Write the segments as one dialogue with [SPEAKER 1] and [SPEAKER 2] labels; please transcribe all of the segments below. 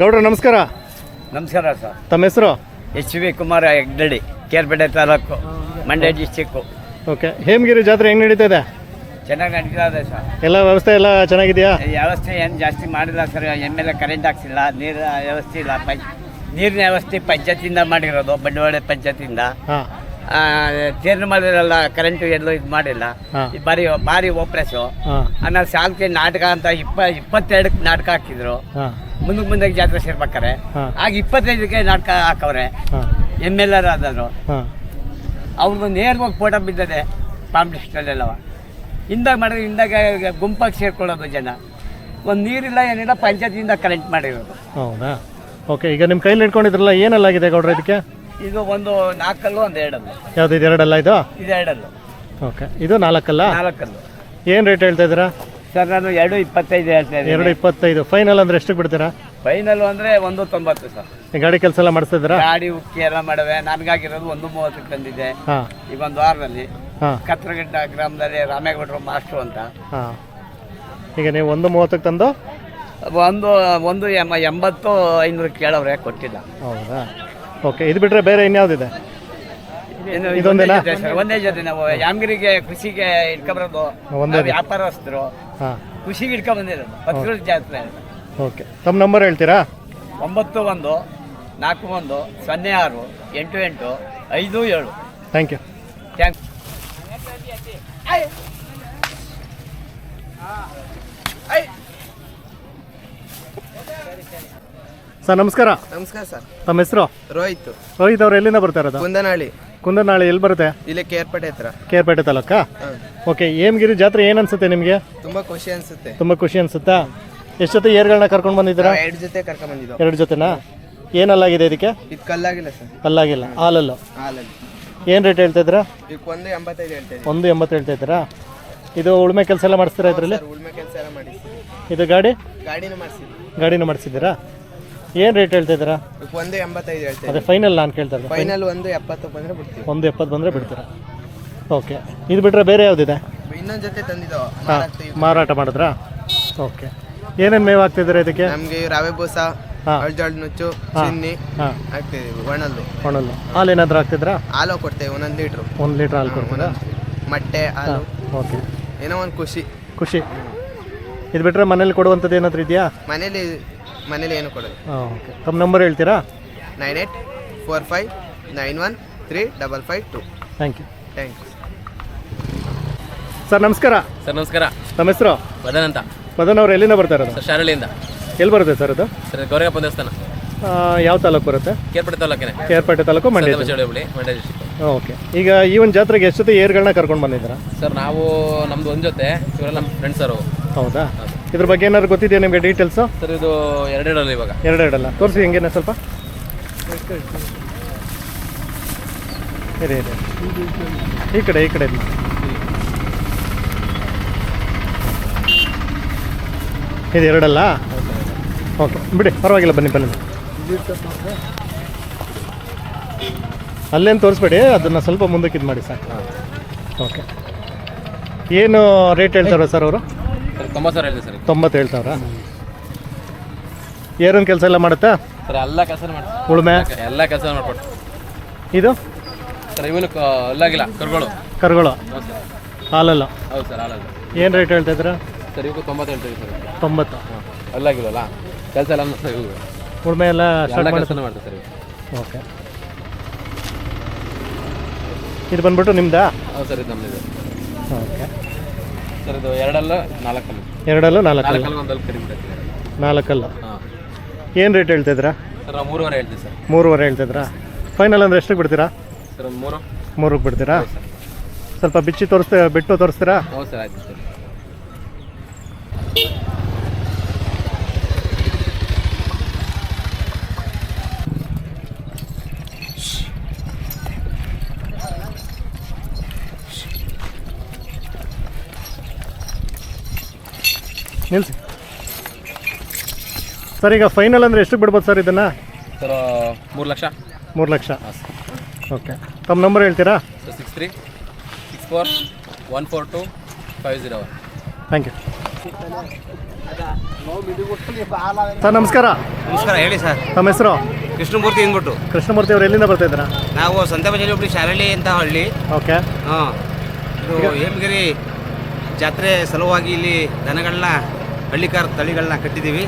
[SPEAKER 1] ಗೌಡ್ರ ನಮಸ್ಕಾರ.
[SPEAKER 2] ನಮಸ್ಕಾರ ಸರ್.
[SPEAKER 1] ತಮ್ಮ ಹೆಸರು?
[SPEAKER 2] H V Kumar Hegdadi Kerpete taluk Mandya district.
[SPEAKER 1] Okay. Hemagiri ಜಾತ್ರೆ ಹೆಂಗೆ ನಡೀತಾ ಇದೆ?
[SPEAKER 2] ಚೆನ್ನಾಗಿ ನಡೀತಾ ಇದೆ ಸರ್.
[SPEAKER 1] ಎಲ್ಲ ವ್ಯವಸ್ಥೆ ಎಲ್ಲ ಚೆನ್ನಾಗಿದೆಯಾ?
[SPEAKER 2] ವ್ಯವಸ್ಥೆ ಏನು ಜಾಸ್ತಿ ಮಾಡಿಲ್ಲ sir. M L A current ಹಾಕ್ಸಿಲ್ಲ ನೀರ್ ವ್ಯವಸ್ಥೆ ಇಲ್ಲ. ಪಂಚ ನೀರಿನ ವ್ಯವಸ್ಥೆ ಪಂಚಾಯತಿಂದ ಮಾಡಿರೋದು ಬಂಡವಾಳ ಪಂಚಾಯತಿಂದ
[SPEAKER 1] ಆ
[SPEAKER 2] ತೇರ್ನು ಮಾಡಿರಲ್ಲ ಕರೆಂಟ್ ಎಲ್ಲೂ ಇದು ಮಾಡಿಲ್ಲ. ಈ ಬಾರಿ ಭಾರಿ
[SPEAKER 1] ಓಪ್ರೆಸು
[SPEAKER 2] ಆಮೇಲೆ ಸಾಲ್ಕೆ ನಾಟಕ ಅಂತ ಇಪ್ಪ ಇಪ್ಪತ್ತೆರಡಕ್ಕೆ ನಾಟಕ ಹಾಕಿದ್ರು.
[SPEAKER 1] ಹಾಂ
[SPEAKER 2] ಮುಂದಕ್ಕೆ ಜಾತ್ರೆ ಸೇರ್ಬೇಕಾರೆ. ಆಗ ಇಪ್ಪತ್ತೈದಕ್ಕೆ ನಾಟಕ ಹಾಕವ್ರೆ. ಎಂ ಎಲ್ ಆರ್ ಆದರು
[SPEAKER 1] ಹಾಂ.
[SPEAKER 2] ಅವ್ರದ್ದು ನೇರವಾಗಿ ಫೋಟೋ ಬಿದ್ದದೆ ಪಾಮ್ ಲಿಸ್ಟಲ್ಲೆಲ್ಲವ ಹಿಂದಾಗ ಮಾಡಿದ್ರೆ ಹಿಂದಾಗ ಗುಂಪಾಗಿ ಸೇರ್ಕೊಳ್ಳೋದು ಜನ. ಒಂದು ನೀರಿಲ್ಲ ಏನಿಲ್ಲ ಪಂಚಾಯತಿಯಿಂದ ಕರೆಂಟ್ ಮಾಡಿರೋದು.
[SPEAKER 1] ಹೌದಾ? ಓಕೆ ಈಗ ನಿಮ್ಮ ಕೈಲಿ ಇಟ್ಕೊಂಡಿದ್ರಲ್ಲ ಏನಲ್ಲಾಗಿದೆ ಗೌಡ್ರ ಇದಕ್ಕೆ?
[SPEAKER 2] ಇದು ಒಂದು ನಾಲ್ಕಲ್ಲು ಒಂದು ಎರಡಲ್ಲು.
[SPEAKER 1] ಯಾವ್ದು ಇದು ಎರಡಲ್ಲ ಇದು?
[SPEAKER 2] ಇದು ಎರಡಲ್ಲ.
[SPEAKER 1] ಓಕೆ ಇದು ನಾಲ್ಕಲ್ಲ?
[SPEAKER 2] ನಾಲ್ಕಲ್ಲು.
[SPEAKER 1] ಏನು ರೇಟ್ ಹೇಳ್ತಾ ಇದ್ದೀರಾ?
[SPEAKER 2] ಸರ್ ನಾನು ಎರಡು ಇಪ್ಪತ್ತೈದು ಹೇಳ್ತಾ
[SPEAKER 1] ಎರಡು ಇಪ್ಪತ್ತೈದು. ಫೈನಲ್ ಅಂದ್ರೆ ಎಷ್ಟಕ್ಕೆ ಬಿಡ್ತೀರಾ?
[SPEAKER 2] ಫೈನಲ್ ಅಂದ್ರೆ ಒಂದು ತೊಂಬತ್ತು ಸರ್.
[SPEAKER 1] ಈ ಗಾಡಿ ಕೆಲಸ ಎಲ್ಲ ಮಾಡಿಸ್ತಾ ಇದ್ದೀರಾ?
[SPEAKER 2] ಗಾಡಿ ಉಕ್ಕಿ ಎಲ್ಲ ಮಾಡುವೆ. ನನ್ಗಾಗಿರೋದು ಒಂದು ಮೂವತ್ತಕ್ಕೆ ತಂದಿದ್ದೆ
[SPEAKER 1] ಈ
[SPEAKER 2] ಈಗ ಒಂದು ವಾರದಲ್ಲಿ
[SPEAKER 1] ಹಾಂ.
[SPEAKER 2] ಕತ್ರಗಡ್ಡ ಗ್ರಾಮದಲ್ಲಿ ರಾಮೇಗೌಡರು ಮಾಸ್ಟ್ರು ಅಂತ.
[SPEAKER 1] ಹಾಂ. ಈಗ ನೀವು ಒಂದು ಮೂವತ್ತಕ್ಕೆ ತಂದು?
[SPEAKER 2] ಒಂದು ಒಂದು ಎಂಬತ್ತು ಐನೂರು ಕೇಳವ್ರೆ ಕೊಟ್ಟಿಲ್ಲ
[SPEAKER 1] ಹೌದಾ? ಓಕೆ ಇದು ಬಿಟ್ಟರೆ ಬೇರೆ ಇನ್ಯಾವುದಿದೆ? ಇದೊಂದೇನಾ?
[SPEAKER 2] ಒಂದೇ ಜೊತೆ ಸರ್, ಒಂದೇ ಜೊತೆ ನಾವು ಯಾಮಗಿರಿಗೆ ಕೃಷಿಗೆ ಇಟ್ಕೊಬರೋದು
[SPEAKER 1] ಒಂದೇ
[SPEAKER 2] ನಾವು ವ್ಯಾಪಾರಸ್ಥರು.
[SPEAKER 1] ಹಾಂ.
[SPEAKER 2] ಖುಷಿಗೆ ಇಟ್ಕೊಂಡ್ ಬಂದಿರೋದು. ಭಕ್ತರ ಜಾತ್ರೆ.
[SPEAKER 1] ಓಕೆ. ತಮ್ಮ ನಂಬರ್ ಹೇಳ್ತೀರಾ?
[SPEAKER 2] ಒಂಬತ್ತು ಒಂದು ನಾಲ್ಕು ಒಂದು ಸೊನ್ನೆ ಆರು ಎಂಟು ಎಂಟು ಐದು ಏಳು.
[SPEAKER 1] ಥ್ಯಾಂಕ್ ಯು
[SPEAKER 2] ಥ್ಯಾಂಕ್ಸ್
[SPEAKER 1] ಸರ್ ನಮಸ್ಕಾರ.
[SPEAKER 3] ನಮಸ್ಕಾರ ಸರ್.
[SPEAKER 1] ತಮ್ಮ ಹೆಸರು?
[SPEAKER 3] ರೋಹಿತ್.
[SPEAKER 1] ರೋಹಿತ್ ಅವ್ರು ಎಲ್ಲಿಂದ ಬರ್ತಾ ಇರೋದು?
[SPEAKER 3] ಕುಂದನಾಳಿ
[SPEAKER 1] ಕುಂದನಾಳಿ ಎಲ್ಲಿ ಬರುತ್ತೆ?
[SPEAKER 3] ಇಲ್ಲಿ ಕೇರ್ಪೇಟೆ ಹತ್ರ.
[SPEAKER 1] ಕೇರ್ಪೇಟೆ ತಾಲೂಕಾ? ಓಕೆ ಏಮಗಿರಿ ಜಾತ್ರೆ ಏನು ಅನ್ಸುತ್ತೆ ನಿಮಗೆ?
[SPEAKER 3] ತುಂಬಾ ಖುಷಿ ಅನ್ಸುತ್ತೆ.
[SPEAKER 1] ತುಂಬ ಖುಷಿ ಅನ್ಸುತ್ತಾ? ಎಷ್ಟು ಜೊತೆ ಏರ್ಗಳನ್ನ ಕರ್ಕೊಂಡು ಬಂದಿದ್ದೀರಾ?
[SPEAKER 3] ಎರಡು ಜೊತೆ ಕರ್ಕೊಂಡ್ ಬಂದಿದ್ದು.
[SPEAKER 1] ಎರಡು ಜೊತೆನಾ? ಏನಲ್ಲಾಗಿದೆ ಇದಕ್ಕೆ?
[SPEAKER 3] ಇದು ಕಲ್ಲಾಗಿಲ್ಲ ಸರ್.
[SPEAKER 1] ಅಲ್ಲಾಗಿಲ್ಲ ಹಾಲಲ್ಲು.
[SPEAKER 3] ಹಾಲಲ್ಲಿ.
[SPEAKER 1] ಏನು ರೇಟ್ ಹೇಳ್ತಾ ಇದ್ದೀರಾ?
[SPEAKER 3] ಇದಕ್ಕೆ ಒಂದು ಎಂಬತ್ತೈದು ಹೇಳ್ತಾ ಇದ್ದೀವಿ.
[SPEAKER 1] ಒಂದು ಎಂಬತ್ತು ಹೇಳ್ತಾ ಇದ್ದೀರಾ? ಇದು ಉಳುಮೆ ಕೆಲಸ ಎಲ್ಲ ಮಾಡಿಸ್ತೀರಾ ಇದರಲ್ಲಿ?
[SPEAKER 3] ಉಳ್ಮೆ ಕೆಲಸ ಎಲ್ಲ
[SPEAKER 1] ಇದು ಗಾಡಿ?
[SPEAKER 3] ಗಾಡಿನೂ ಮಾಡಿಸಿದ್ವಿ.
[SPEAKER 1] ಗಾಡಿನೂ ಮಾಡಿಸಿದ್ದೀರಾ? ಏನು ರೇಟ್ ಹೇಳ್ತಾ ಇದ್ದೀರಾ?
[SPEAKER 3] ಇದಕ್ಕೆ ಒಂದು ಎಂಬತ್ತೈದು ಹೇಳ್ತಾ
[SPEAKER 1] ಅದೇ ಫೈನಲ್ ನಾನು ಕೇಳ್ತಾ
[SPEAKER 3] ಫೈನಲ್ ಒಂದು ಎಪ್ಪತ್ತು ಬಂದ್ರೆ ಬಿಡ್ತೀವಿ.
[SPEAKER 1] ಒಂದು ಎಪ್ಪತ್ತು ಬಂದರೆ ಬಿಡ್ತೀರಾ? ಓಕೆ ಇದು ಬಿಟ್ಟರೆ ಬೇರೆ ಯಾವುದಿದೆ?
[SPEAKER 3] ಇನ್ನೊಂದು ಜೊತೆ ತಂದಿದ್ದೋ.
[SPEAKER 1] ಹಾಂ ಮಾರಾಟ ಮಾಡಿದ್ರಾ? ಓಕೆ ಏನೇನು ಮೇವು ಹಾಕ್ತಿದ್ದೀರಾ ಇದಕ್ಕೆ?
[SPEAKER 3] ನಮಗೆ ರವೆ ಬೂಸ
[SPEAKER 1] ಹಾಂ.
[SPEAKER 3] ಅಳ್ಜಾಳ್ ನುಚ್ಚು ಚಿನ್ನಿ
[SPEAKER 1] ಹಾಂ.
[SPEAKER 3] ಹಾಕ್ತಿದೀವಿ ಒಣಲ್ಲು.
[SPEAKER 1] ಒಣಲ್ಲು. ಹಾಲು ಏನಾದರೂ ಹಾಕ್ತಿದ್ರಾ?
[SPEAKER 3] ಹಾಲು ಕೊಡ್ತೇವೆ ಒಂದೊಂದು ಲೀಟ್ರು.
[SPEAKER 1] ಒಂದು ಲೀಟ್ರ್ ಹಾಲು ಕೊಡ್ತೀರಾ?
[SPEAKER 3] ಮೊಟ್ಟೆ ಹಾಲು.
[SPEAKER 1] ಓಕೆ
[SPEAKER 3] ಏನೋ ಒಂದು ಖುಷಿ.
[SPEAKER 1] ಖುಷಿ. ಇದು ಬಿಟ್ಟರೆ ಮನೇಲಿ ಕೊಡುವಂಥದ್ದು ಏನಾದರೂ ಇದೆಯಾ?
[SPEAKER 3] ಮನೇಲಿ ಮನೇಲಿ ಏನು ಕೊಡೋದು?
[SPEAKER 1] ಹಾಂ ಓಕೆ ತಮ್ಮ ನಂಬರ್ ಹೇಳ್ತೀರಾ?
[SPEAKER 3] Nine eight four five nine one three double five two
[SPEAKER 1] thank you
[SPEAKER 3] thank you
[SPEAKER 1] sir ನಮಸ್ಕಾರ.
[SPEAKER 4] ಸರ್ ನಮಸ್ಕಾರ.
[SPEAKER 1] ನಮ್ಮ ಹೆಸರು?
[SPEAKER 4] ಮದನ್ ಅಂತ.
[SPEAKER 1] ಮದನ್ ಅವ್ರು ಎಲ್ಲಿಂದ ಬರ್ತಾ ಇರೋದು?
[SPEAKER 4] ಸರ್ ಶಾರಳಿಯಿಂದ.
[SPEAKER 1] ಎಲ್ಲಿ ಬರುತ್ತೆ ಸರ್ ಅದು?
[SPEAKER 4] ಸರ್ ಗೌರಿಯಪ್ಪ ದೇವಸ್ಥಾನ.
[SPEAKER 1] ಆ, ಯಾವ ತಾಲೂಕು ಬರುತ್ತೆ?
[SPEAKER 4] ಕೇರ್ಪಡೆ ತಾಲೂಕಿನ.
[SPEAKER 1] ಕೇರ್ಪಟ್ಟೆ ತಾಲೂಕು ಮಂಡ್ಯ
[SPEAKER 4] ಹೋಬಳಿ ಮಂಡ್ಯ ಡಿಸ್ಟಿಕ್
[SPEAKER 1] ಓಕೆ. ಈಗ ಈ ಒಂದು ಜಾತ್ರೆಗೆ ಎಷ್ಟು ಜೊತೆ ಏರ್ಗಳನ್ನ ಕರ್ಕೊಂಡು ಬಂದಿದ್ದೀರಾ?
[SPEAKER 4] ಸರ್ ನಾವು ನಮ್ದು ಒಂದು ಜೊತೆ ಇವರೆಲ್ಲ ನಮ್ಮ ಫ್ರೆಂಡ್ಸ್ ಅವರು.
[SPEAKER 1] ಹೌದಾ. ಇದ್ರ ಬಗ್ಗೆ ಏನಾದ್ರು ಗೊತ್ತಿದೆಯಾ ನಿಮಗೆ ಡೀಟೇಲ್ಸು
[SPEAKER 4] ಸರ್ ಇದು ಎರಡೆರಡಲ್ಲ ಇವಾಗ.
[SPEAKER 1] ಎರಡೆರಡಲ್ಲ. ತೋರಿಸಿ ಹೆಂಗೇನ ಸ್ವಲ್ಪ. ಇರಿ ಇರಿ ಈ ಕಡೆ ಈ ಕಡೆ. ಇದು ಎರಡಲ್ಲ? ಓಕೆ ಬಿಡಿ ಪರವಾಗಿಲ್ಲ ಬನ್ನಿ ಬನ್ನಿ. ಅಲ್ಲೇನು ತೋರಿಸ್ಬೇಡಿ ಅದನ್ನು ಸ್ವಲ್ಪ ಮುಂದಕ್ಕೆ ಇದು ಮಾಡಿ ಸರ್ ಓಕೆ. ಏನು ರೇಟ್ ಹೇಳ್ತಾರ ಸರ್ ಅವರು?
[SPEAKER 4] ತೊಂಬತ್ತು ಸಾವಿರ ಹೇಳಿದೆ ಸರ್.
[SPEAKER 1] ತೊಂಬತ್ತು ಹೇಳ್ತಾವ್ರಾ ಏರನ್ ಕೆಲಸ ಎಲ್ಲ ಮಾಡುತ್ತಾ?
[SPEAKER 4] ಸರ್ ಎಲ್ಲ ಕೆಲಸ ಮಾಡಿ
[SPEAKER 1] ಉಳುಮೆ?
[SPEAKER 4] ಎಲ್ಲ ಕೆಲಸ ಮಾಡ್ಕೊಟ್ಟು
[SPEAKER 1] ಇದು?
[SPEAKER 4] ಸರ್ ಇವನು ಅಲ್ಲಾಗಿಲ್ಲ ಕರುಗಳು.
[SPEAKER 1] ಕರುಗಳು.
[SPEAKER 4] ಹೌದು ಸರ್.
[SPEAKER 1] ಹಾಲಲ್ಲ?
[SPEAKER 4] ಹೌದು ಸರ್ ಹಾಲಲ್ಲ.
[SPEAKER 1] ಏನು ರೇಟ್ ಹೇಳ್ತಾ ಇದ್ದೀರಾ?
[SPEAKER 4] ಸರ್ ಇವಕ್ಕೆ ತೊಂಬತ್ತು ಹೇಳ್ತೀವಿ ಸರ್.
[SPEAKER 1] ತೊಂಬತ್ತು.
[SPEAKER 4] ಅಲ್ಲಾಗಿಲ್ವಲ್ಲ ಕೆಲಸ ಎಲ್ಲ ಸರ್ ಇವು
[SPEAKER 1] ಉಳುಮೆ ಎಲ್ಲ
[SPEAKER 4] ಎಲ್ಲ
[SPEAKER 1] ಸ್ಟಾರ್ಟ್ ಮಾಡಿ
[SPEAKER 4] ಕೆಲಸ ಮಾಡ್ತಾರೆ ಸರ್
[SPEAKER 1] ಓಕೆ. ಇದು ಬಂದ್ಬಿಟ್ಟು ನಿಮ್ದಾ?
[SPEAKER 4] ಹೌದು ಸರ್ ಇದು ನಮ್ಮದು
[SPEAKER 1] ಓಕೆ.
[SPEAKER 4] ಸರ್ ಇದು ಎರಡಲ್ಲ ನಾಲ್ಕಲ್ಲ?
[SPEAKER 1] ಎರಡಲ್ಲೂ ನಾಲ್ಕಲ್ಲ?
[SPEAKER 4] ನಾಲ್ಕಲ್ಲ ಒಂದು ಅಲ್ಲಿ ಕಡಿಮೆ ಬಿಡುತ್ತೆ.
[SPEAKER 1] ನಾಲ್ಕಲ್ಲ?
[SPEAKER 4] ಹಾಂ.
[SPEAKER 1] ಏನು ರೇಟ್ ಹೇಳ್ತಾ ಇದ್ದೀರಾ
[SPEAKER 4] ಸರ್ ನಾವು ಮೂರುವರೆ ಹೇಳ್ತೀವಿ ಸರ್.
[SPEAKER 1] ಮೂರುವರೆ ಹೇಳ್ತಿದ್ರಾ ಫೈನಲ್ ಅಂದ್ರೆ ಎಷ್ಟಕ್ಕೆ ಬಿಡ್ತೀರಾ?
[SPEAKER 4] ಸರ್ ಒಂದು ಮೂರು.
[SPEAKER 1] ಮೂರಕ್ಕೆ ಬಿಡ್ತೀರಾ? ಸ್ವಲ್ಪ ಬಿಚ್ಚಿ ತೋರಿಸ್ತೀರಾ ಬಿಟ್ಟು ತೋರಿಸ್ತೀರಾ?
[SPEAKER 4] ಹೌದು ಸರ್ ಆಯ್ತು ಸರ್.
[SPEAKER 1] ಸರ್ ಈಗ ಫೈನಲ್ ಅಂದರೆ ಎಷ್ಟು ಬಿಡ್ಬೋದು ಸರ್ ಇದನ್ನು?
[SPEAKER 4] ಸರ್ ಮೂರು ಲಕ್ಷ.
[SPEAKER 1] ಮೂರು ಲಕ್ಷ. ಓಕೆ. ತಮ್ಮ ನಂಬರ್ ಹೇಳ್ತೀರಾ?
[SPEAKER 4] Six three six four one four two five zero one
[SPEAKER 1] thank you sir ನಮಸ್ಕಾರ.
[SPEAKER 5] ನಮಸ್ಕಾರ ಹೇಳಿ ಸರ್.
[SPEAKER 1] ತಮ್ಮ ಹೆಸರು?
[SPEAKER 5] ಕೃಷ್ಣಮೂರ್ತಿ ಅಂದ್ಬಿಟ್ಟು
[SPEAKER 1] ಕೃಷ್ಣಮೂರ್ತಿ ಅವ್ರು ಎಲ್ಲಿಂದ ಬರ್ತಾ ಇದ್ದೀರಾ?
[SPEAKER 5] ನಾವು ಸಂತೆಬಜಾರಿ ಒಬ್ಬರು ಶಾರಳ್ಳಿ ಅಂತ ಹಳ್ಳಿ.
[SPEAKER 1] ಓಕೆ.
[SPEAKER 5] ಹಾಂ. ಇದು ಹೇಮಗಿರಿ ಜಾತ್ರೆ ಸಲುವಾಗಿ ಇಲ್ಲಿ ದನಗಳನ್ನ ಹಳ್ಳಿಕಾರ ತಳಿಗಳನ್ನ ಕಟ್ಟಿದ್ದೀವಿ.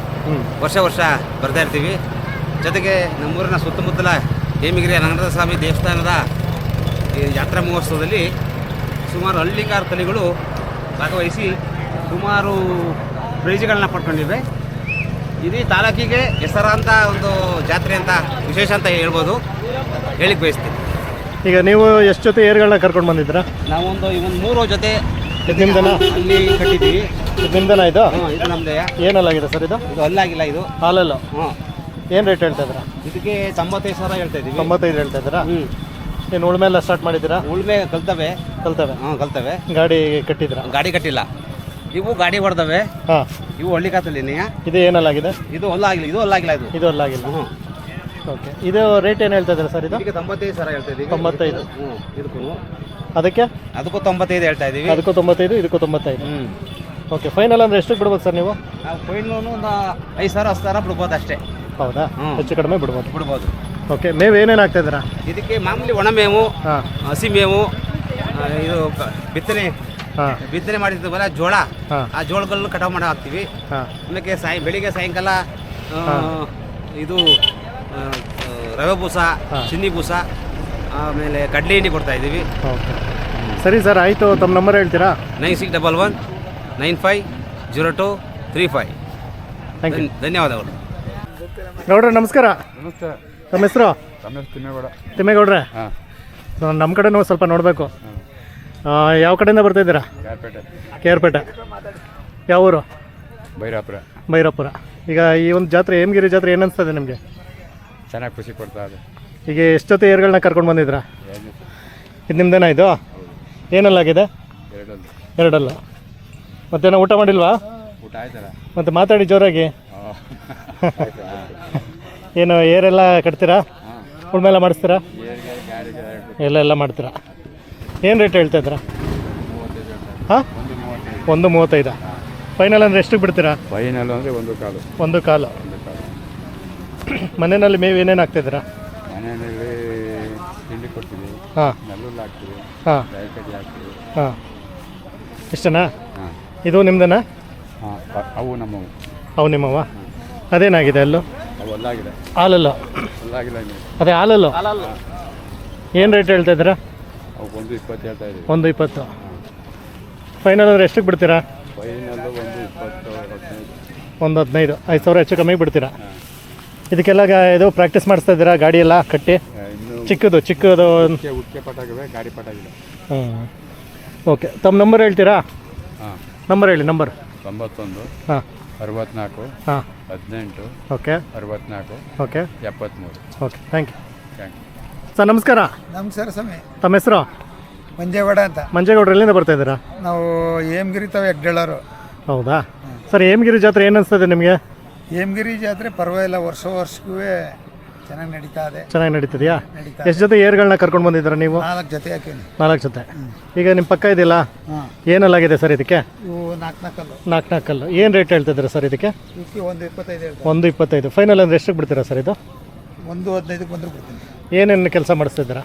[SPEAKER 5] ವರ್ಷ ವರ್ಷ ಬರ್ತಾ ಇರ್ತೀವಿ. ಜೊತೆಗೆ ನಮ್ಮೂರಿನ ಸುತ್ತಮುತ್ತಲ ಹೇಮಗಿರಿ ರಂಗನಾಥ ಸ್ವಾಮಿ ದೇವಸ್ಥಾನದ ಈ ಜಾತ್ರಾ ಮಹೋತ್ಸವದಲ್ಲಿ ಸುಮಾರು ಹಳ್ಳಿಕಾರ ತಳಿಗಳು ಭಾಗವಹಿಸಿ ಸುಮಾರು ಪ್ರೈಜ್ಗಳನ್ನ ಪಡ್ಕೊಂಡಿವೆ. ಇಡೀ ತಾಲೂಕಿಗೆ ಹೆಸರಾಂತ ಒಂದು ಜಾತ್ರೆ ಅಂತ ವಿಶೇಷ ಅಂತ ಹೇಳ್ಬೋದು. ಹೇಳಿಕ್ ಬಯಸ್ತೀನಿ.
[SPEAKER 1] ಈಗ ನೀವು ಎಷ್ಟು ಜೊತೆ ಏರ್ಗಳನ್ನ ಕರ್ಕೊಂಡು ಬಂದಿದ್ದೀರಾ?
[SPEAKER 5] ನಾವೊಂದು ಒಂದು ಮೂರು ಜೊತೆ
[SPEAKER 1] ಇದು ನಿಮ್ದನಾ?
[SPEAKER 5] ಅಲ್ಲಿ ಕಟ್ಟಿದ್ದೀವಿ.
[SPEAKER 1] ಇದು ನಿಮ್ದೇನಾ ಇದು?
[SPEAKER 5] ಹ್ಞೂ ಇದು ನಮ್ಮದೇ
[SPEAKER 1] ಏನಲ್ಲಾಗಿದೆ ಸರ್ ಇದು?
[SPEAKER 5] ಇದು ಅಲ್ಲಾಗಿಲ್ಲ ಇದು.
[SPEAKER 1] ಹಾಲಲ್ಲ?
[SPEAKER 5] ಹ್ಞೂ
[SPEAKER 1] ಏನು ರೇಟ್ ಹೇಳ್ತಾ ಇದ್ದೀರಾ?
[SPEAKER 5] ಇದಕ್ಕೆ ತೊಂಬತ್ತೈದು ಸಾವಿರ ಹೇಳ್ತಾ ಇದ್ದೀವಿ
[SPEAKER 1] ತೊಂಬತ್ತೈದು ಹೇಳ್ತಾ ಇದ್ದೀರಾ?
[SPEAKER 5] ಹ್ಞೂ
[SPEAKER 1] ಏನು ಉಳ್ಮೆ ಎಲ್ಲ ಸ್ಟಾರ್ಟ್ ಮಾಡಿದ್ದೀರಾ?
[SPEAKER 5] ಉಳ್ಮೆ ಕಲ್ತವೆ.
[SPEAKER 1] ಕಲ್ತವೆ?
[SPEAKER 5] ಹ್ಞೂ ಕಲ್ತವೆ.
[SPEAKER 1] ಗಾಡಿ ಕಟ್ಟಿದ್ದೀರಾ?
[SPEAKER 5] ಗಾಡಿ ಕಟ್ಟಿಲ್ಲ. ಇವು ಗಾಡಿ ಹೊಡೆದವೆ.
[SPEAKER 1] ಹಾಂ.
[SPEAKER 5] ಇವು ಹಳ್ಳಿ ಕಾತಲ್ಲಿನಿ
[SPEAKER 1] ಇದು ಏನಲ್ಲಾಗಿದೆ?
[SPEAKER 5] ಇದು ಹೊಲ್ಲಾಗಿಲ್ಲ. ಇದು ಹೊಲ್ಲಾಗಿಲ್ಲ ಇದು.
[SPEAKER 1] ಇದು ಅಲ್ಲಾಗಿಲ್ಲ
[SPEAKER 5] ಹ್ಞೂ
[SPEAKER 1] ಓಕೆ ಇದು ರೇಟ್ ಏನು ಹೇಳ್ತಾ ಇದ್ದಾರೆ ಸರ್ ಇದು?
[SPEAKER 5] ಇದಕ್ಕೆ ತೊಂಬತ್ತೈದು ಸಾವಿರ ಹೇಳ್ತಾ ಇದ್ದೀವಿ
[SPEAKER 1] ತೊಂಬತ್ತೈದು.
[SPEAKER 5] ಹ್ಞೂ ಇದಕ್ಕೂ.
[SPEAKER 1] ಅದಕ್ಕೆ?
[SPEAKER 5] ಅದಕ್ಕೂ ತೊಂಬತ್ತೈದು ಹೇಳ್ತಾ ಇದ್ದೀವಿ
[SPEAKER 1] ಅದಕ್ಕೂ ತೊಂಬತ್ತೈದು ಇದಕ್ಕೂ ತೊಂಬತ್ತೈದು.
[SPEAKER 5] ಹ್ಞೂ
[SPEAKER 1] ಓಕೆ ಫೈನಲ್ ಅಂದರೆ ಎಷ್ಟಕ್ಕೆ ಬಿಡ್ಬೋದು ಸರ್ ನೀವು?
[SPEAKER 5] ನಾವು ಲೋನು ಒಂದು ಐದು ಸಾವಿರ ಹತ್ತು ಸಾವಿರ ಬಿಡ್ಬೋದು ಅಷ್ಟೇ.
[SPEAKER 1] ಹೌದಾ?
[SPEAKER 5] ಹ್ಮ್.
[SPEAKER 1] ಹೆಚ್ಚು ಕಡಿಮೆ ಬಿಡ್ಬೋದು.
[SPEAKER 5] ಬಿಡ್ಬೋದು.
[SPEAKER 1] ಓಕೆ ಮೇವು ಏನೇನು ಹಾಕ್ತಾ ಇದ್ದೀರಾ?
[SPEAKER 5] ಇದಕ್ಕೆ ಮಾಮೂಲಿ ಒಣ ಮೇವು
[SPEAKER 1] ಹಾಂ.
[SPEAKER 5] ಹಸಿ ಮೇವು ಆ, ಇದು ಕ- ಬಿತ್ತನೆ
[SPEAKER 1] ಹಾಂ.
[SPEAKER 5] ಬಿತ್ತನೆ ಮಾಡಿರ್ತೀವಲ್ಲ ಜೋಳ.
[SPEAKER 1] ಹಾಂ.
[SPEAKER 5] ಆ ಜೋಳಗಳನ್ನು ಕಟಾವು ಮಾಡಿ ಹಾಕ್ತೀವಿ.
[SPEAKER 1] ಹಾಂ.
[SPEAKER 5] ಆಮೇಲೆ ಸಾಯ ಬೆಳಿಗ್ಗೆ ಸಾಯಂಕಾಲ ಆ, ಇದು ರವೆ ಬೂಸ ಚಿನ್ನಿ ಬೂಸ ಆಮೇಲೆ ಕಡಲೆ ಹಿಂಡಿ ಕೊಡ್ತಾ ಇದ್ದೀವಿ.
[SPEAKER 1] ಓಕೆ. ಸರಿ ಸರ್ ಆಯಿತು ತಮ್ಮ ನಂಬರ್ ಹೇಳ್ತೀರಾ?
[SPEAKER 5] Nine six double one nine five zero two three five.
[SPEAKER 1] Thank you
[SPEAKER 5] ಧನ್ಯವಾದಗಳು.
[SPEAKER 1] ಗೌಡ್ರೆ ನಮಸ್ಕಾರ.
[SPEAKER 6] ನಮಸ್ತೆ.
[SPEAKER 1] ತಮ್ಮ ಹೆಸರು?
[SPEAKER 6] ರಮೇಶ್ ತಿಮ್ಮೇಗೌಡ.
[SPEAKER 1] ತಿಮ್ಮೇಗೌಡ್ರೆ?
[SPEAKER 6] ಹಾಂ.
[SPEAKER 1] ನಮ್ಮ ನಾವು ಸ್ವಲ್ಪ ನೋಡಬೇಕು. ಯಾವ ಕಡೆಯಿಂದ ಬರ್ತಾ ಇದ್ದೀರಾ?
[SPEAKER 6] ಕೇರ್ಪೇಟೆ
[SPEAKER 1] ಕೆ ಆರ್ ಪೇಟೆ ಯಾವ ಊರು?
[SPEAKER 6] ಭೈರಾಪುರ.
[SPEAKER 1] ಭೈರಾಪುರ. ಈಗ ಈ ಒಂದು ಜಾತ್ರೆ ಹೇಮಗಿರಿ ಜಾತ್ರೆ ಏನು ಅನಿಸ್ತದೆ ನಿಮಗೆ?
[SPEAKER 6] ಚೆನ್ನಾಗಿ ಖುಷಿ ಕೊಡ್ತಾ ಇದೆ.
[SPEAKER 1] ಈಗ ಎಷ್ಟೊತ್ತು ಏರ್ಗಳನ್ನ ಕರ್ಕೊಂಡು ಬಂದಿದ್ರಾ ಇದು ನಿಮ್ದೇನ ಇದು? ಏನಲ್ಲಾಗಿದೆ?
[SPEAKER 6] ಎರಡೊಂದು
[SPEAKER 1] ಎರಡಲ್ಲ. ಮತ್ತೇನೋ ಊಟ ಮಾಡಿಲ್ವಾ?
[SPEAKER 6] ಊಟ ಆಯ್ತಲ್ಲ.
[SPEAKER 1] ಮತ್ತೆ ಮಾತಾಡಿ ಜೋರಾಗಿ. ಏನು ಏರೆಲ್ಲ ಕಟ್ತೀರಾ? ಉಳ್ಮೆಲ್ಲ ಮಾಡಿಸ್ತೀರಾ? ಎಲ್ಲ ಎಲ್ಲ ಮಾಡ್ತೀರಾ? ಏನು ರೇಟ್ ಹೇಳ್ತಾ ಇದ್ದೀರಾ? ಹಾಂ?
[SPEAKER 6] ಒಂದು ಮೂವತ್ತೈದು.
[SPEAKER 1] ಫೈನಲ್ ಅಂದರೆ ಎಷ್ಟಕ್ಕೆ ಬಿಡ್ತೀರಾ?
[SPEAKER 6] ಫೈನಲ್ ಅಂದರೆ ಒಂದು ಕಾಲು.
[SPEAKER 1] ಒಂದು ಕಾಲು. ಮನೆಯಲ್ಲಿ ಮೇವು ಏನೇನು ಹಾಕ್ತಿದ್ದೀರಾ?
[SPEAKER 6] ಮನೆಯಲ್ಲಿ ತಿಂಡಿ ಕೊಡ್ತೀವಿ
[SPEAKER 1] ಹಾಂ.
[SPEAKER 6] ಹಾಕ್ತೀವಿ
[SPEAKER 1] ಹಾಂ.
[SPEAKER 6] ಹಾಕ್ತೀವಿ.
[SPEAKER 1] ಹಾಂ. ಇಷ್ಟನಾ
[SPEAKER 6] ಹಾಂ.
[SPEAKER 1] ಇದು ನಿಮ್ದನಾ?
[SPEAKER 6] ಹಾಂ ಅವು ನಮ್ಮವು.
[SPEAKER 1] ಅವು ನಿಮ್ಮವ? ಅದೇನಾಗಿದೆ ಅಲ್ಲೂ?
[SPEAKER 6] ಅವು ಅಲ್ಲಾಗಿದೆ
[SPEAKER 1] ಹಾಲಲ್ಲು?
[SPEAKER 6] ಅಲ್ಲಾಗಿಲ್ಲ
[SPEAKER 1] ಅದೇ ಹಾಲಲ್ಲೋ? ಏನು ರೇಟ್ ಹೇಳ್ತಾ ಇದ್ದೀರಾ?
[SPEAKER 6] ಒಂದು ಇಪ್ಪತ್ತು ಹೇಳ್ತಾ ಇದ್ದೀವಿ.
[SPEAKER 1] ಒಂದು ಇಪ್ಪತ್ತು. ಫೈನಲ್ ಅಂದ್ರೆ ಎಷ್ಟಕ್ಕೆ ಬಿಡ್ತೀರಾ?
[SPEAKER 6] ಫೈನಲ್ಲು ಒಂದು ಇಪ್ಪತ್ತು ಹದಿನೈದು.
[SPEAKER 1] ಒಂದು ಹದಿನೈದು. ಐದು ಸಾವಿರ ಹೆಚ್ಚು ಕಮ್ಮಿ ಬಿಡ್ತೀರಾ? ಇದಕ್ಕೆಲ್ಲ ಗಾ- ಇದು ಪ್ರಾಕ್ಟೀಸ್ ಮಾಡಿಸ್ತಾ ಇದ್ದೀರಾ? ಗಾಡಿ ಎಲ್ಲ ಕಟ್ಟಿ?
[SPEAKER 6] ಇನ್ನು
[SPEAKER 1] ಚಿಕ್ಕದು ಚಿಕ್ಕದು
[SPEAKER 6] ಉಕ್ಕೆ ಉಕ್ಕೆ ಪಟಾಗಿವೆ ಗಾಡಿ ಪಟಾಗಿಲ್ಲ
[SPEAKER 1] ಹ್ಞೂ ಓಕೆ ತಮ್ಮ ನಂಬರ್ ಹೇಳ್ತೀರಾ?
[SPEAKER 6] ಹಾಂ.
[SPEAKER 1] ನಂಬರ್ ಹೇಳಿ ನಂಬರ್
[SPEAKER 6] ತೊಂಬತ್ತೊಂದು
[SPEAKER 1] ಹಾಂ.
[SPEAKER 6] ಅರವತ್ನಾಲ್ಕು
[SPEAKER 1] ಹಾಂ.
[SPEAKER 6] ಹದಿನೆಂಟು
[SPEAKER 1] ಓಕೆ
[SPEAKER 6] ಅರವತ್ನಾಲ್ಕು
[SPEAKER 1] ಓಕೆ
[SPEAKER 6] ಎಪ್ಪತ್ತ್ಮೂರು
[SPEAKER 1] okay thank you
[SPEAKER 6] thank you
[SPEAKER 1] sir ನಮಸ್ಕಾರ.
[SPEAKER 7] ನಮಸ್ಕಾರ ಸ್ವಾಮಿ.
[SPEAKER 1] ತಮ್ಮ ಹೆಸರು?
[SPEAKER 7] ಮಂಜೇಗೌಡ ಅಂತ.
[SPEAKER 1] ಮಂಜೇಗೌಡ ಎಲ್ಲಿಂದ ಬರ್ತಾ ಇದ್ದೀರಾ?
[SPEAKER 7] ನಾವು ಹೇಮಗಿರಿ ತಾವು ಎಗ್ಡಳರು
[SPEAKER 1] ಹೌದಾ? ಸರ್ ಹೇಮಗಿರಿ ಜಾತ್ರೆ ಏನು ಅನಿಸ್ತದೆ ನಿಮಗೆ?
[SPEAKER 7] ಹೇಮಗಿರಿ ಜಾತ್ರೆ ಪರವಾಗಿಲ್ಲ ವರ್ಷ ವರ್ಷಕ್ಕೂ ಚೆನ್ನಾಗಿ ನಡೀತಾ ಇದೆ.
[SPEAKER 1] ಚೆನ್ನಾಗಿ ನಡೀತಿದೆಯಾ?
[SPEAKER 7] ನಡೀತಾ
[SPEAKER 1] ಎಷ್ಟು ಜೊತೆ ಏರ್ಗಳನ್ನ ಕರ್ಕೊಂಡು ಬಂದಿದ್ದೀರಾ ನೀವು?
[SPEAKER 7] ನಾಲ್ಕು ಜೊತೆ ಹಾಕೀನಿ
[SPEAKER 1] ನಾಲ್ಕು ಜೊತೆ. ಈಗ ನಿಮ್ಮ ಪಕ್ಕ ಇದೆಯಲ್ಲ?
[SPEAKER 7] ಹಾಂ.
[SPEAKER 1] ಏನಲ್ಲಾಗಿದೆ ಸರ್ ಇದಕ್ಕೆ?
[SPEAKER 7] ಇವು ನಾಲ್ಕು ನಾಲ್ಕಲ್ಲು
[SPEAKER 1] ನಾಲ್ಕು ನಾಲ್ಕಲ್ಲು ಏನು ರೇಟ್ ಹೇಳ್ತಿದ್ದೀರಾ ಸರ್ ಇದಕ್ಕೆ?
[SPEAKER 7] ಇವಕ್ಕೆ ಒಂದು ಇಪ್ಪತ್ತೈದು ಹೇಳ್ತಾರೆ
[SPEAKER 1] ಒಂದು ಇಪ್ಪತ್ತೈದು. ಫೈನಲ್ ಅಂದರೆ ಎಷ್ಟಕ್ಕೆ ಬಿಡ್ತೀರಾ ಸರ್ ಇದು?
[SPEAKER 7] ಒಂದು ಹದಿನೈದಕ್ಕೆ ಬಂದರೂ ಬಿಡ್ತೀನಿ.
[SPEAKER 1] ಏನೇನು ಕೆಲಸ ಮಾಡಿಸ್ತಿದ್ದೀರಾ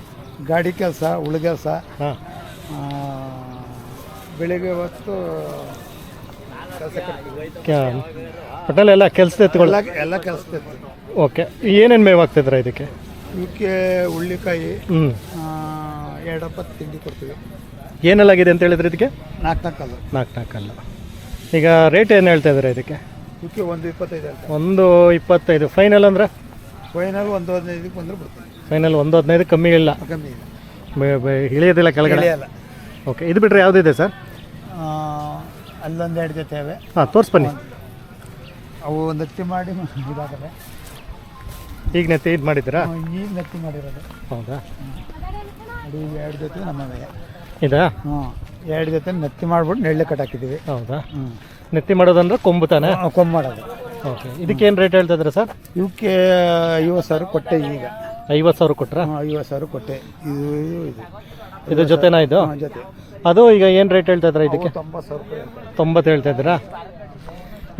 [SPEAKER 7] ಗಾಡಿ ಕೆಲಸ ಉಳು ಕೆಲಸ
[SPEAKER 1] ಹಾಂ.
[SPEAKER 7] ಬೆಳಿಗ್ಗೆ ಹೊತ್ತು ಕೆಲಸ
[SPEAKER 1] ಒಟ್ಟಲ್ಲಿ ಎಲ್ಲ ಕೆಲಸ ಎತ್ಕೊಳ್ಳ.
[SPEAKER 7] ಎಲ್ಲ ಎಲ್ಲ ಕೆಲಸ
[SPEAKER 1] ಓಕೆ ಏನೇನು ಮೇವು ಹಾಕ್ತಿದ್ದೀರಾ ಇದಕ್ಕೆ?
[SPEAKER 7] ಇವಕ್ಕೆ ಹುಳ್ಳಿಕಾಯಿ
[SPEAKER 1] ಹ್ಞೂ
[SPEAKER 7] ಎರಡಪ್ಪತ್ತು ತಿಂಡಿ ಕೊಡ್ತೀವಿ.
[SPEAKER 1] ಏನಲ್ಲಾಗಿದೆ ಅಂತ ಹೇಳಿದ್ರೆ ಇದಕ್ಕೆ?
[SPEAKER 7] ನಾಲ್ಕು ನಾಲ್ಕಲ್ಲ
[SPEAKER 1] ನಾಲ್ಕು ನಾಲ್ಕಲ್ಲ ಈಗ ರೇಟ್ ಏನು ಹೇಳ್ತಾ ಇದ್ದೀರಾ ಇದಕ್ಕೆ?
[SPEAKER 7] ಇವಕ್ಕೆ ಒಂದು ಇಪ್ಪತ್ತೈದು ಹೇಳ್ತಾರೆ
[SPEAKER 1] ಒಂದು ಇಪ್ಪತ್ತೈದು. ಫೈನಲ್ ಅಂದ್ರೆ?
[SPEAKER 7] ಫೈನಲ್ ಒಂದು ಹದಿನೈದಕ್ಕೆ ಬಂದರೆ ಬಿಡ್ತೀನಿ
[SPEAKER 1] ಫೈನಲ್ ಒಂದು ಹದಿನೈದು ಕಮ್ಮಿ ಇಲ್ಲ.
[SPEAKER 7] ಕಮ್ಮಿ ಇಲ್ಲ.
[SPEAKER 1] ಬೆ- ಬೆ- ಇಳಿಯೋದಿಲ್ಲ ಕೆಳಗಡೆ?
[SPEAKER 7] ಇಲ್ಲ
[SPEAKER 1] ಓಕೆ ಇದು ಬಿಟ್ಟರೆ ಯಾವುದಿದೆ ಸರ್?
[SPEAKER 7] ಅಲ್ಲೊಂದು ಎರಡು ಜೊತೆ ಅವೆ
[SPEAKER 1] ಹಾಂ ತೋರ್ಸ್ ಬನ್ನಿ.
[SPEAKER 7] ಅವು ನತ್ತಿ ಮಾಡಿ ಇದಾದರೆ
[SPEAKER 1] ಈಗ ನೆತ್ತಿ ಇದು ಮಾಡಿದ್ದೀರಾ?
[SPEAKER 7] ಈಗ ನತ್ತಿ ಮಾಡಿರೋದು.
[SPEAKER 1] ಹೌದಾ?
[SPEAKER 7] ಅದು ಎರಡು ಜೊತೆ ನಮ್ಮವೆ
[SPEAKER 1] ಇದಾ?
[SPEAKER 7] ಹ್ಞೂ ಎರಡು ಜೊತೆ ನತ್ತಿ ಮಾಡ್ಬಿಟ್ಟು ನೆಳ್ಳೆ ಕಟ್ಟಾಕಿದ್ದೀವಿ
[SPEAKER 1] ಹೌದಾ?
[SPEAKER 7] ಹ್ಞೂ
[SPEAKER 1] ನೆತ್ತಿ ಮಾಡೋದಂದ್ರೆ ಕೊಂಬು ತಾನೆ?
[SPEAKER 7] ಕೊಂಬು ಮಾಡೋದು.
[SPEAKER 1] ಓಕೆ ಇದಕ್ಕೇನು ರೇಟ್ ಹೇಳ್ತಾ ಇದ್ದೀರಾ ಸರ್?
[SPEAKER 7] ಇವಕ್ಕೆ ಐವತ್ತು ಸಾವಿರ ಕೊಟ್ಟೆ ಈಗ.
[SPEAKER 1] ಐವತ್ತು ಸಾವಿರ
[SPEAKER 7] ಕೊಟ್ಟರೆ ಐವತ್ತು ಸಾವಿರ ಕೊಟ್ಟೆ. ಇದು ಇದು ಇದು.
[SPEAKER 1] ಜೊತೆನಾ ಇದು?
[SPEAKER 7] ಜೊತೆ.
[SPEAKER 1] ಅದು ಈಗ ಏನು ರೇಟ್ ಹೇಳ್ತಾ ಇದ್ದೀರಾ ಇದಕ್ಕೆ?
[SPEAKER 7] ತೊಂಬತ್ತು ಸಾವಿರ ರೂಪಾಯಿ
[SPEAKER 1] ತೊಂಬತ್ತು ಹೇಳ್ತಾ ಇದ್ದೀರಾ?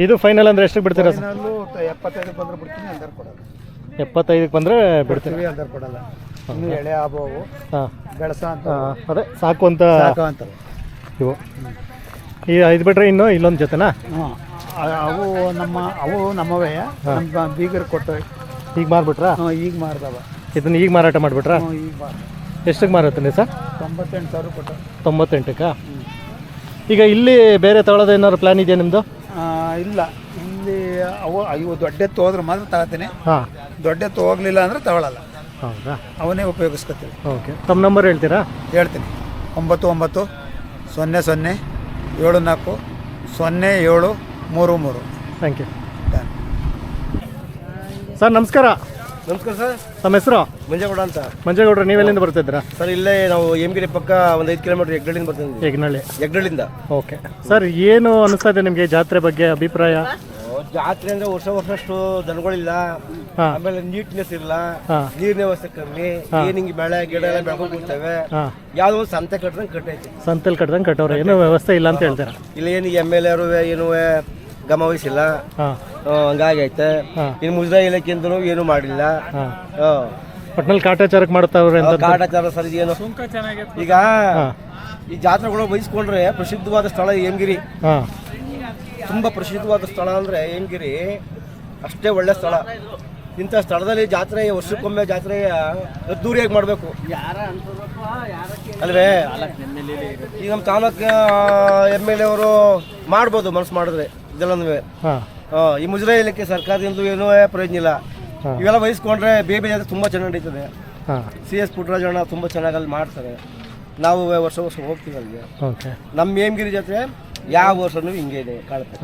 [SPEAKER 1] ಇದು ಫೈನಲ್ ಅಂದರೆ ಎಷ್ಟಕ್ಕೆ ಬಿಡ್ತೀರಾ ಸರ್?
[SPEAKER 7] ಫೈನಲ್ಲು ಎಪ್ಪತ್ತೈದು ಬಂದ್ರೆ ಬಿಡ್ತೀನಿ ಅಲ್ದಾರ ಕೊಡಲ್ಲ.
[SPEAKER 1] ಎಪ್ಪತ್ತೈದಕ್ಕೆ ಬಂದರೆ
[SPEAKER 7] ಬಿಡ್ತೀವಿ ಅಲ್ದಾರ ಕೊಡಲ್ಲ. ಇನ್ನು ಎಳೆ ಆಬೋವು
[SPEAKER 1] ಹಾಂ.
[SPEAKER 7] ಬೆಳಸ ಅಂತ.
[SPEAKER 1] ಅದೇ ಸಾಕು ಅಂತ
[SPEAKER 7] ಸಾಕು ಅಂತವೆ
[SPEAKER 1] ಇವು. ಈ ಐದು ಬಿಟ್ರೆ ಇನ್ನು ಇಲ್ಲೊಂದು ಜೊತೆನಾ?
[SPEAKER 7] ಹ್ಞೂ ಅವು ನಮ್ಮ ಅವು ನಮ್ಮವೇ. ನಮ್ಮ ಬೀಗರು ಕೊಟ್ಟು.
[SPEAKER 1] ಈಗ ಮಾರ್ಬಿಟ್ರಾ?
[SPEAKER 7] ಹ್ಞೂ ಈಗ ಮಾರ್ದವ.
[SPEAKER 1] ಇದನ್ನ ಈಗ ಮಾರಾಟ ಮಾಡಿಬಿಟ್ರಾ?
[SPEAKER 7] ಹ್ಞೂ ಈಗ ಮಾರ
[SPEAKER 1] ಎಷ್ಟಕ್ಕೆ ಮಾರುತ್ತೀನಿ ಸರ್?
[SPEAKER 7] ತೊಂಬತ್ತೆಂಟು ಸಾವಿರ ಕೊಟ್ಟು.
[SPEAKER 1] ತೊಂಬತ್ತೆಂಟಕ್ಕ? ಈಗ ಇಲ್ಲಿ ಬೇರೆ ತಗೊಳ್ಳೋದು ಏನಾದ್ರು ಪ್ಲ್ಯಾನ್ ಇದೆಯಾ ನಿಮ್ಮದು
[SPEAKER 7] ಇಲ್ಲ. ಇಲ್ಲಿ ಅವು ಇವು ದೊಡ್ಡೆತ್ತು ಹೋದ್ರೆ ಮಾತ್ರ ತಗೋತೀನಿ.
[SPEAKER 1] ಹಾಂ.
[SPEAKER 7] ದೊಡ್ಡೆತ್ತು ಹೋಗ್ಲಿಲ್ಲ ಅಂದ್ರೆ ತಗೊಳ್ಳಲ್ಲ
[SPEAKER 1] ಹೌದಾ?
[SPEAKER 7] ಅವನ್ನೇ ಉಪಯೋಗಿಸ್ಕೊತೀವಿ.
[SPEAKER 1] ಓಕೆ. ತಮ್ಮ ನಂಬರ್ ಹೇಳ್ತೀರಾ?
[SPEAKER 7] ಹೇಳ್ತೀನಿ. ಒಂಬತ್ತು ಒಂಬತ್ತು ಸೊನ್ನೆ ಸೊನ್ನೆ ಏಳು ನಾಲ್ಕು ಸೊನ್ನೆ ಏಳು ಮೂರು ಮೂರು.
[SPEAKER 1] Thank you. ಸರ್ ನಮಸ್ಕಾರ.
[SPEAKER 8] ನಮಸ್ಕಾರ ಸರ್.
[SPEAKER 1] ತಮ್ಮ ಹೆಸರು?
[SPEAKER 8] ಮಂಜೇಗೌಡ ಅಂತ.
[SPEAKER 1] ಮಂಜೇಗೌಡ್ರು ನೀವೆಲ್ಲಿಂದ ಬರ್ತಿದ್ದೀರಾ?
[SPEAKER 8] ಸರ್ ಇಲ್ಲೇ ನಾವು ಎಮ್ಗಿರಿ ಪಕ್ಕ ಒಂದು ಐದು ಕಿಲೋಮೀಟರ್ ಎಗ್ಡಳ್ಳಿಂದ ಬರ್ತೀನಿ
[SPEAKER 1] ಹೆಗ್ನಳ್ಳಿ.
[SPEAKER 8] ಎಗ್ಡಳ್ಳಿಂದ
[SPEAKER 1] ಓಕೆ. ಸರ್ ಏನು ಅನಿಸ್ತಾ ಇದೆ ನಿಮಗೆ ಜಾತ್ರೆ ಬಗ್ಗೆ ಅಭಿಪ್ರಾಯ?
[SPEAKER 8] ಜಾತ್ರೆ ಅಂದ್ರೆ ವರ್ಷ ವರ್ಷಷ್ಟು ದನಗಳಿಲ್ಲ. ಆಮೇಲೆ ನೀಟ್ನೆಸ್ ಇಲ್ಲ. ನೀರಿನ ವ್ಯವಸ್ಥೆ ಕಮ್ಮಿ. ಏನ್ ಹಿಂಗ್ ಬೆಳೆ ಗಿಡ ಎಲ್ಲ ಬೆಳ್ಕೊಂಡ್ಬಿಡ್ತವೆ
[SPEAKER 1] ಯಾವ್ದು
[SPEAKER 8] ಯಾವ್ದೋ ಒಂದು ಸಂತೆ ಕಟ್ಟದಂಗ್ ಕಟ್ಟೈತಿ.
[SPEAKER 1] ಸಂತೆಲ್ ಕಟ್ಟದಂಗ್ ಕಟ್ಟೋರು ಏನೂ ವ್ಯವಸ್ಥೆ ಇಲ್ಲ ಅಂತ ಹೇಳ್ತಾರೆ?
[SPEAKER 8] ಇಲ್ಲಿ ಏನು ಎಂ ಎಲ್ ಏನು ಗಮ ವಹಿಸಿಲ್ಲ
[SPEAKER 1] ಹಾಂ
[SPEAKER 8] ಆ, ಹಂಗಾಗೈತೆ ಇನ್ನು ಮುಜರ ಇಲಾಖೆಯಿಂದನೂ ಏನು ಮಾಡಿಲ್ಲ.
[SPEAKER 1] ಒಟ್ನಲ್ಲಿ ಕಾಟಾಚಾರಕ್ಕೆ ಮಾಡ್ತಾವ್ರೆ ಅಂತ
[SPEAKER 8] ಕಾಟಾಚಾರ ಸರ್ ಏನು ಈಗ ಈ ಜಾತ್ರೆಗಳು ವಹಿಸ್ಕೊಂಡ್ರೆ ಪ್ರಸಿದ್ಧವಾದ ಸ್ಥಳ ಹೇಮಗಿರಿ.
[SPEAKER 1] ತುಂಬಾ
[SPEAKER 8] ತುಂಬ ಪ್ರಸಿದ್ಧವಾದ ಸ್ಥಳ ಅಂದ್ರೆ ಹೇಮಗಿರಿ ಅಷ್ಟೇ ಒಳ್ಳೆ ಸ್ಥಳ. ಇಂಥ ಸ್ಥಳದಲ್ಲಿ ಜಾತ್ರೆ ವರ್ಷಕ್ಕೊಮ್ಮೆ ಜಾತ್ರೆ ಅದ್ದೂರಿಯಾಗಿ ಮಾಡಬೇಕು. ಅಲ್ವೇ? ಈಗ ನಮ್ಮ ತಾಲೂಕು ಎಂ ಎಲ್ ಎ ಅವರು ಮಾಡ್ಬೋದು ಮನಸ್ಸು ಮಾಡಿದ್ರೆ. ಇದೆಲ್ಲನೂ
[SPEAKER 1] ಹಾಂ.
[SPEAKER 8] ಈ ಮುಜರಾಯಿ ಇಲಾಖೆ ಸರ್ಕಾರದಿಂದ ಏನೂ ಪ್ರಯೋಜನ ಇಲ್ಲ. ಇವೆಲ್ಲ ವಹಿಸ್ಕೊಂಡ್ರೆ ಬೇಬಿ ಜಾತ್ರೆ ತುಂಬ ಚೆನ್ನಾಗಿ ನಡೀತದೆ.
[SPEAKER 1] ಹಾಂ.
[SPEAKER 8] ಸಿ ಎಸ್ ಪುಟ್ಟರಾಜಣ್ಣ ತುಂಬ ಚೆನ್ನಾಗಿ ಅಲ್ಲಿ ಮಾಡ್ತಾರೆ. ನಾವು ವರ್ಷ ವರ್ಷ ಹೋಗ್ತೀವಿ ಅಲ್ಲಿಗೆ.
[SPEAKER 1] ಓಕೆ.
[SPEAKER 8] ನಮ್ಮ ಮೇಮಗಿರಿ ಜಾತ್ರೆ ಯಾವ ವರ್ಷನೂ ಹಿಂಗೆ ಇದೆ ಕಾಣುತ್ತೆ.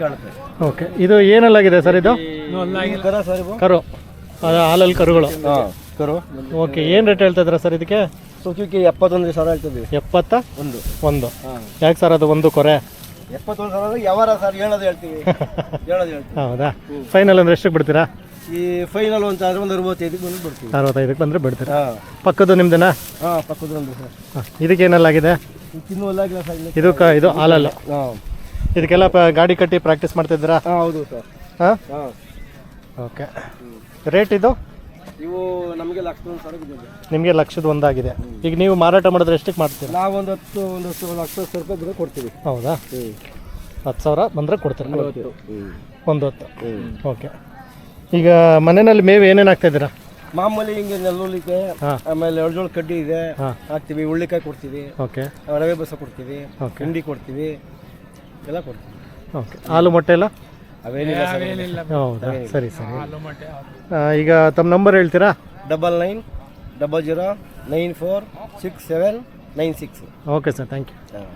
[SPEAKER 8] ಕಾಳುತ್ತೆ
[SPEAKER 1] ಓಕೆ. ಇದು ಏನಲ್ಲಾಗಿದೆ ಸರ್ ಇದು?
[SPEAKER 8] ಕರ ಸರ್
[SPEAKER 1] ಕರು. ಅದು ಹಾಲಲ್ಲಿ ಕರುಗಳು.
[SPEAKER 8] ಹಾಂ ಕರು.
[SPEAKER 1] ಓಕೆ. ಏನು ರೇಟ್ ಹೇಳ್ತಾ ಇದ್ದೀರಾ ಸರ್ ಇದಕ್ಕೆ?
[SPEAKER 8] ಸುಖಕ್ಕೆ ಎಪ್ಪತ್ತೊಂದು ಸಾವಿರ ಹೇಳ್ತಿದ್ವಿ.
[SPEAKER 1] ಎಪ್ಪತ್ತ?
[SPEAKER 8] ಒಂದು.
[SPEAKER 1] ಒಂದು. ಯಾಕೆ ಸರ್ ಅದು ಒಂದು ಕೊರೆ?
[SPEAKER 8] ಎಪ್ಪತ್ತೊಂದು ಸಾವಿರ ಅಂದ್ರೆ ಯಾವಾರ ಸರ್ ಹೇಳೋದು ಹೇಳ್ತೀವಿ. ಹೇಳೋದು ಹೇಳ್ತೀವಿ.
[SPEAKER 1] ಹೌದಾ? ಫೈನಲ್ ಅಂದ್ರೆ ಎಷ್ಟಕ್ಕೆ ಬಿಡ್ತೀರಾ?
[SPEAKER 8] ಈ ಫೈನಲ್ ಅಂತ ಸಾವಿರ ಒಂದು ಅರವತ್ತೈದಕ್ಕೆ ಬಂದು ಬಿಡ್ತೀವಿ.
[SPEAKER 1] ಅರವತ್ತೈದಕ್ಕೆ ಬಂದರೆ ಬಿಡ್ತೀರಾ?
[SPEAKER 8] ಹಾಂ.
[SPEAKER 1] ಪಕ್ಕದ್ದು ನಿಮ್ದೇನಾ?
[SPEAKER 8] ಹಾಂ ಪಕ್ಕದ ಒಂದು ಸರ್.
[SPEAKER 1] ಹಾಂ ಇದಕ್ಕೆ ಏನಲ್ಲಾಗಿದೆ
[SPEAKER 8] ತಿನ್ನು ಅಲ್ಲಾಗಿಲ್ಲ ಸರ್ ಇಲ್ಲಿ
[SPEAKER 1] ಇದು ಕ ಇದು ಹಾಲಲ್ಲ.
[SPEAKER 8] ಹಾಂ.
[SPEAKER 1] ಇದಕ್ಕೆಲ್ಲ ಪ ಗಾಡಿ ಕಟ್ಟಿ ಪ್ರಾಕ್ಟೀಸ್ ಮಾಡ್ತಿದ್ದೀರಾ?
[SPEAKER 8] ಹಾಂ ಹೌದು ಸರ್.
[SPEAKER 1] ಹಾಂ?
[SPEAKER 8] ಹಾಂ.
[SPEAKER 1] ಓಕೆ ರೇಟ್ ಇದು?
[SPEAKER 8] ಇವು ನಮಗೆ ಲಕ್ಷದ ಒಂದು ಸಾವಿರ ಬಿದ್ದಿದೆ
[SPEAKER 1] ನಿಮಗೆ ಲಕ್ಷದ ಒಂದಾಗಿದೆ. ಈಗ ನೀವು ಮಾರಾಟ ಮಾಡಿದ್ರೆ ಎಷ್ಟಕ್ಕೆ ಮಾಡ್ತೀರಾ?
[SPEAKER 8] ನಾವು ಒಂದು ಹತ್ತು ಒಂದು ಹತ್ತು ಲಕ್ಷ ಹತ್ತು ರೂಪಾಯಿ ಬಿಡ ಕೊಡ್ತೀವಿ.
[SPEAKER 1] ಹೌದಾ? ಹತ್ತು ಸಾವಿರ ಬಂದರೆ ಕೊಡ್ತೀರಾ? ಒಂದು ಹೊತ್ತು. ಓಕೆ. ಈಗ ಮನೆಯಲ್ಲಿ ಮೇವು ಏನೇನು ಹಾಕ್ತಾಯಿದ್ದೀರಾ
[SPEAKER 8] ಮಾಮೂಲಿ ಹಿಂಗೆ ನೆಲ್ಲುಲಿಕ್ಕೆ ಆಮೇಲೆ ಎಳ್ಜೋಳ ಕಡ್ಡಿ ಇದೆ. ಹಾಕ್ತಿವಿ ಉಳ್ಳಿಕಾಯಿ ಕೊಡ್ತೀವಿ.
[SPEAKER 1] ಓಕೆ.
[SPEAKER 8] ರವೆ ಬಸ ಕೊಡ್ತೀವಿ. ಹಿಂಡಿ ಕೊಡ್ತೀವಿ. ಎಲ್ಲ ಕೊಡ್ತೀವಿ.
[SPEAKER 1] ಓಕೆ. ಹಾಲು ಮೊಟ್ಟೆ ಎಲ್ಲ?
[SPEAKER 8] ಅವೇನಿಲ್ಲ ಸರ್
[SPEAKER 1] ಹೌದಾ? ಸರಿ ಸರಿ. ಆ, ಈಗ ತಮ್ಮ ನಂಬರ್ ಹೇಳ್ತೀರಾ?
[SPEAKER 8] Double nine double zero nine four six seven nine six.
[SPEAKER 1] Okay sir thank you
[SPEAKER 8] ಹಾಂ.